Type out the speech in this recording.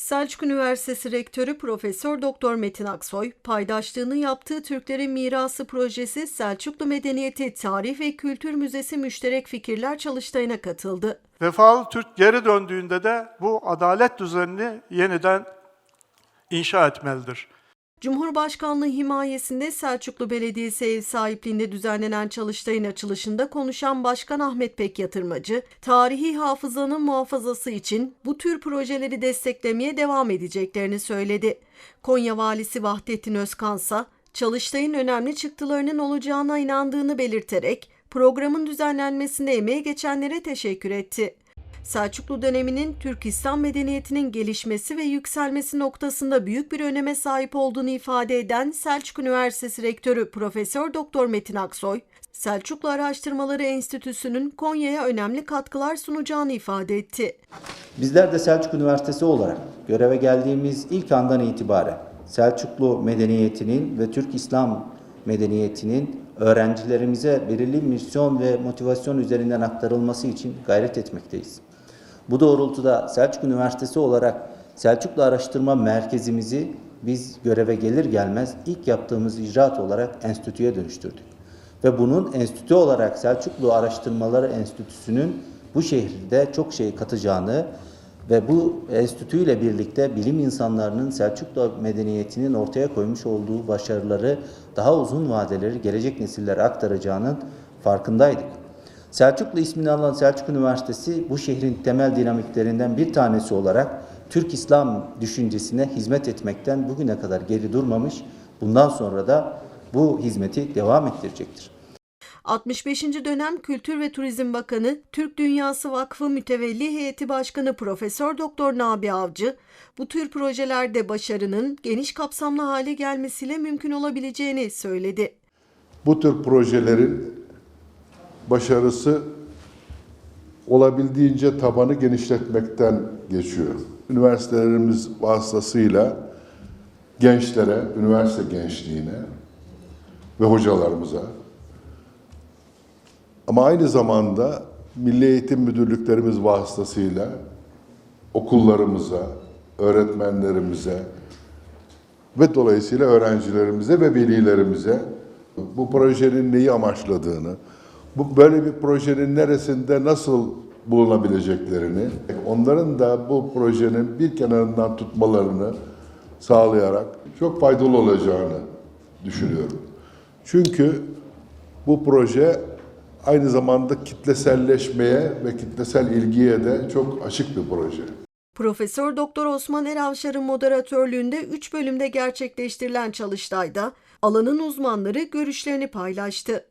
Selçuk Üniversitesi Rektörü Profesör Doktor Metin Aksoy, paydaşlığını yaptığı Türklerin Mirası projesi Selçuklu Medeniyeti Tarih ve Kültür Müzesi Müşterek Fikirler Çalıştayı'na katıldı. Vefalı Türk geri döndüğünde de bu adalet düzenini yeniden inşa etmelidir. Cumhurbaşkanlığı himayesinde Selçuklu Belediyesi ev sahipliğinde düzenlenen çalıştayın açılışında konuşan Başkan Ahmet Pek Yatırmacı, tarihi hafızanın muhafazası için bu tür projeleri desteklemeye devam edeceklerini söyledi. Konya Valisi Vahdettin Özkansa, çalıştayın önemli çıktılarının olacağına inandığını belirterek programın düzenlenmesine emeği geçenlere teşekkür etti. Selçuklu döneminin Türk İslam medeniyetinin gelişmesi ve yükselmesi noktasında büyük bir öneme sahip olduğunu ifade eden Selçuk Üniversitesi Rektörü Profesör Doktor Metin Aksoy, Selçuklu Araştırmaları Enstitüsü'nün Konya'ya önemli katkılar sunacağını ifade etti. Bizler de Selçuk Üniversitesi olarak göreve geldiğimiz ilk andan itibaren Selçuklu medeniyetinin ve Türk İslam medeniyetinin öğrencilerimize belirli misyon ve motivasyon üzerinden aktarılması için gayret etmekteyiz. Bu doğrultuda Selçuk Üniversitesi olarak Selçuklu Araştırma Merkezimizi biz göreve gelir gelmez ilk yaptığımız icraat olarak enstitüye dönüştürdük. Ve bunun enstitü olarak Selçuklu Araştırmaları Enstitüsü'nün bu şehirde çok şey katacağını ve bu enstitüyle birlikte bilim insanlarının Selçuklu medeniyetinin ortaya koymuş olduğu başarıları daha uzun vadeleri gelecek nesillere aktaracağının farkındaydık. Selçuklu ismini alan Selçuk Üniversitesi bu şehrin temel dinamiklerinden bir tanesi olarak Türk İslam düşüncesine hizmet etmekten bugüne kadar geri durmamış. Bundan sonra da bu hizmeti devam ettirecektir. 65. dönem Kültür ve Turizm Bakanı, Türk Dünyası Vakfı Mütevelli Heyeti Başkanı Profesör Doktor Nabi Avcı, bu tür projelerde başarının geniş kapsamlı hale gelmesiyle mümkün olabileceğini söyledi. Bu tür projelerin başarısı olabildiğince tabanı genişletmekten geçiyor. Üniversitelerimiz vasıtasıyla gençlere, üniversite gençliğine ve hocalarımıza ama aynı zamanda Milli Eğitim Müdürlüklerimiz vasıtasıyla okullarımıza, öğretmenlerimize ve dolayısıyla öğrencilerimize ve velilerimize bu projenin neyi amaçladığını, bu böyle bir projenin neresinde nasıl bulunabileceklerini, onların da bu projenin bir kenarından tutmalarını sağlayarak çok faydalı olacağını düşünüyorum. Çünkü bu proje aynı zamanda kitleselleşmeye ve kitlesel ilgiye de çok açık bir proje. Profesör Doktor Osman Eravşar'ın moderatörlüğünde 3 bölümde gerçekleştirilen çalıştayda alanın uzmanları görüşlerini paylaştı.